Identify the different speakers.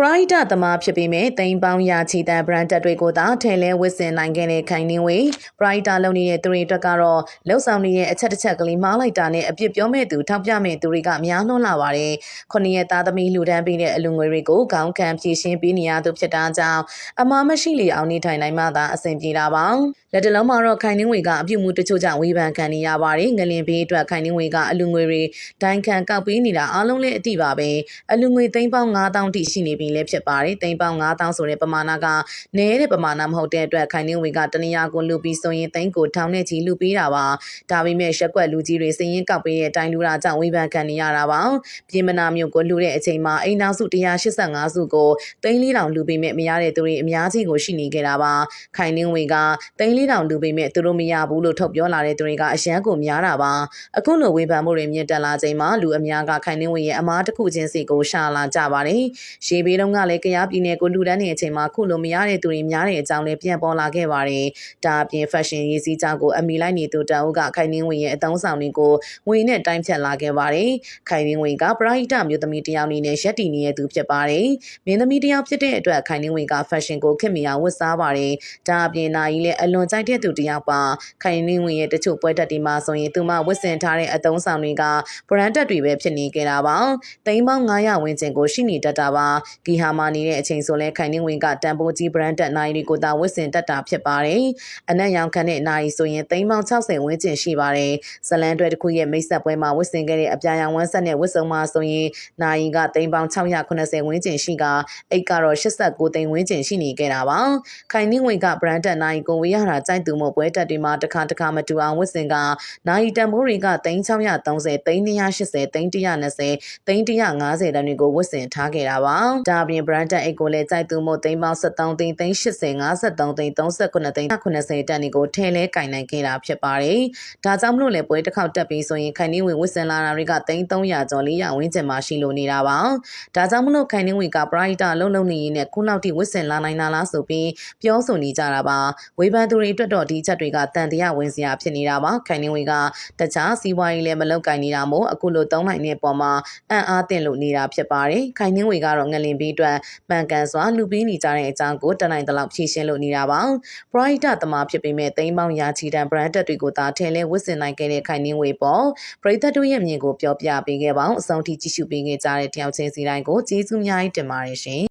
Speaker 1: ပရိုက်တာသမားဖြစ်ပေမဲ့တိမ်ပေါင်းရာချီတန်ဘရန်တက်တွေကိုသာထဲလဲဝစ်စင်နိုင်ခဲ့တဲ့ခိုင်နှင်းဝေပရိုက်တာလုံနေတဲ့သူတွေအတွက်ကတော့လှုပ်ဆောင်နေတဲ့အချက်တစ်ချက်ကလေးမားလိုက်တာနဲ့အပြစ်ပြောမဲ့သူထောက်ပြမဲ့သူတွေကအများနှုံးလာပါတယ်။ခုနှစ်ရက်သားသမီးလူဒန်းပေးတဲ့အလူငွေတွေကိုခေါင်းခံဖြည့်ရှင်းပေးနေရသူဖြစ်တာကြောင့်အမားမရှိလေအောင်နေထိုင်နိုင်မှသာအဆင်ပြေတာပါ။လက်တလုံးမှာတော့ခိုင်နှင်းဝေကအပြုတ်မှုတချို့ကြောင့်ဝေဖန်ခံနေရပါတယ်။ငလင်ဘေးအတွက်ခိုင်နှင်းဝေကအလူငွေတွေဒိုင်ခံကောက်ပေးနေတာအားလုံးလည်းအတိပါပဲ။အလူငွေသိန်းပေါင်း9000တိရှိနေပြီလည်းဖြစ်ပါတယ်။သိန်းပေါင်း9000ဆိုတဲ့ပမာဏကနည်းတဲ့ပမာဏမဟုတ်တဲ့အတွက်ခိုင်နှင်းဝေကတနည်းအားကိုလူပြီးဆိုရင်သိန်းကိုထောင်နဲ့ချီလူပေးတာပါ။ဒါပေမဲ့ရက်ကွက်လူကြီးတွေစည်ရင်ကောက်ပေးတဲ့အတိုင်းလူတာကြောင့်ဝေဖန်ခံနေရတာပါ။ပြည်မနာမျိုးကိုလူတဲ့အချိန်မှာအိမ်နောက်စု185စုကိုသိန်း4000လူပေးမဲ့မရတဲ့သူတွေအများကြီးကိုရှိနေခဲ့တာပါ။ခိုင်နှင်းဝေကသိန်း4000လူပေးမဲ့သူတို့မရဘူးလို့ထုတ်ပြောလာတဲ့သူတွေကအရန်ကိုများတာပါ။အခုလိုဝေဖန်မှုတွေမြင့်တက်လာချိန်မှာလူအများကခိုင်နှင်းဝေရဲ့အမားတစ်ခုချင်းစီကိုရှာလာကြပါတယ်။ရေဘေးတုန်းကလည်းကြားပြည်နယ်ကိုလူတန်းနေအချိန်မှာခုလိုမရတဲ့သူတွေများတဲ့အကြောင်းလည်းပြန်ပေါ်လာခဲ့ပါတယ်။ဒါအပြင် fashion ရေးစည်းကြောင်းကိုအမိလိုက်နေသူတအုပ်ကခိုင်နှင်းဝေရဲ့အသုံးဆောင်တွေကိုငွေနဲ့တိုင်းဖြတ်လာခဲ့ပါတယ်။ခိုင်နှင်းဝေကပရိဟိတမျိုးသမီးတစ်ယောက်အနေနဲ့ရက်တည်နေတဲ့သူဖြစ်ပါတယ်။မင်းသမီးတစ်ယောက်ဖြစ်တဲ့အတွက်ခိုင်နှင်းဝေက fashion ကိုခင်မီအောင်ဝတ်စားပါတယ်။ဒါအပြင်နာကြီးလည်းအလွန်ကြိုက်တဲ့သူတစ်ယောက်ပါ။ခိုင်နှင်းဝေရဲ့တချို့ပွဲတက်ဒီမှာဆိုရင်သူမဝတ်ဆင်ထားတဲ့အသုံးဆောင်တွေက brand တက်တွေပဲဖြစ်နေကြတာပါ။သိန်းပေါင်း900ဝန်းကျင်ကိုရှိနေတတ်တာပါ။ဂီဟာမာနေတဲ့အချိန်ဆိုလဲခိုင်နှင်းဝေကတန်ဖိုးကြီး brand တက်နိုင်တွေကိုသာဝတ်ဆင်တတ်တာဖြစ်ပါတယ်။အနက်ရောင်ခံတဲ့နိုင်ဆိုရင်သိန်းပေါင်း60ဝန်းကျင်ရှိပါတယ်။ဇလန်တွဲတစ်ခုရဲ့မိတ်ဆက်ပွဲမှာဝတ်ဆင်ခဲ့တဲ့အပြာရောင်ဝမ်းဆက်နဲ့ဝတ်စုံမှာဆိုရင်နိုင်ကသိန်းပေါင်း680ဝန်းကျင်ရှိကအိတ်ကတော့89သိန်းဝန်းကျင်ရှိနေခဲ့တာပါ။ခိုင်နှင်းဝေက brand တက်နိုင်ကိုဝေရတာကြိုက်သူမို့ပွဲတက်တွေမှာတစ်ခါတစ်ခါမတူအောင်ဝတ်ဆင်ကနိုင်တန်ဖိုးတွေကသိန်း630သိန်း180သိန်း120သိန်း150တန်းတွေကိုဝတ်ဆင်ထားခဲ့တာပါ။ဒါအပြင် brand တက်အိတ်ကိုလည်းကြိုက်သူမို့သိန်းပေါင်း73သိန်းသိန်း80 53သိန်း39သိန်း80တန်းတွေကိုထဲလဲကင်နိုင်ခဲ့တာဖြစ်ပါတယ်။ဒါကြောင့်မလို့လေပွဲတစ်ခေါက်တက်ပြီးဆိုရင်ခိုင်နှင်းဝင်ဝတ်ဆင်လာတာတွေကသိန်း300ကျော်400ဝန်းကျင်မှာရှိလို့နေတာပါ။ဒါကြောင့်မလို့ခိုင်နှင်းဝင်ကပရိုက်တာလုံးလုံးနေရင်းနဲ့ခုလောက်ထိဝတ်ဆင်လာနိုင်တာလားဆိုပြီးပြောဆိုနေကြတာပါ။ဝေဖန်သူတွေအတွက်တော့ဒီချက်တွေကတန်တရားဝင်စရာဖြစ်နေတာပါ။ခိုင်နှင်းဝင်ကတခြားစီးပွားရေးလည်းမလုပ်ကင်နေတာမို့အခုလိုသုံးနိုင်တဲ့ပုံမှာအံ့အားသင့်လို့နေတာဖြစ်ပါတယ်။ခိုင်နှင်းဝင်ကတော့ငလင်ပြီးအတွက်ပန်ကန်စွာလူပြီးနေကြတဲ့အကြောင်းကိုတနိုင်တလောက်ဖြည့်ရှင်းလို့နေတာပါ။ Bright သမားဖြစ်ပေမဲ့သိန်းပေါင်းရာချီတန် brand တက်တွေကိုသာထည့်လဲဝတ်ဆင်နိုင်ခဲ့တဲ့ခိုင်နှင်းဝေပေါ်ပရိသတ်တို့ရဲ့မြင်ကိုပြောပြပေးခဲ့ပါအောင်အဆုံးထိကြည့်ရှုပေးခဲ့ကြတဲ့တယောက်ချင်းစီတိုင်းကိုကျေးဇူးအများကြီးတင်ပါတယ်ရှင်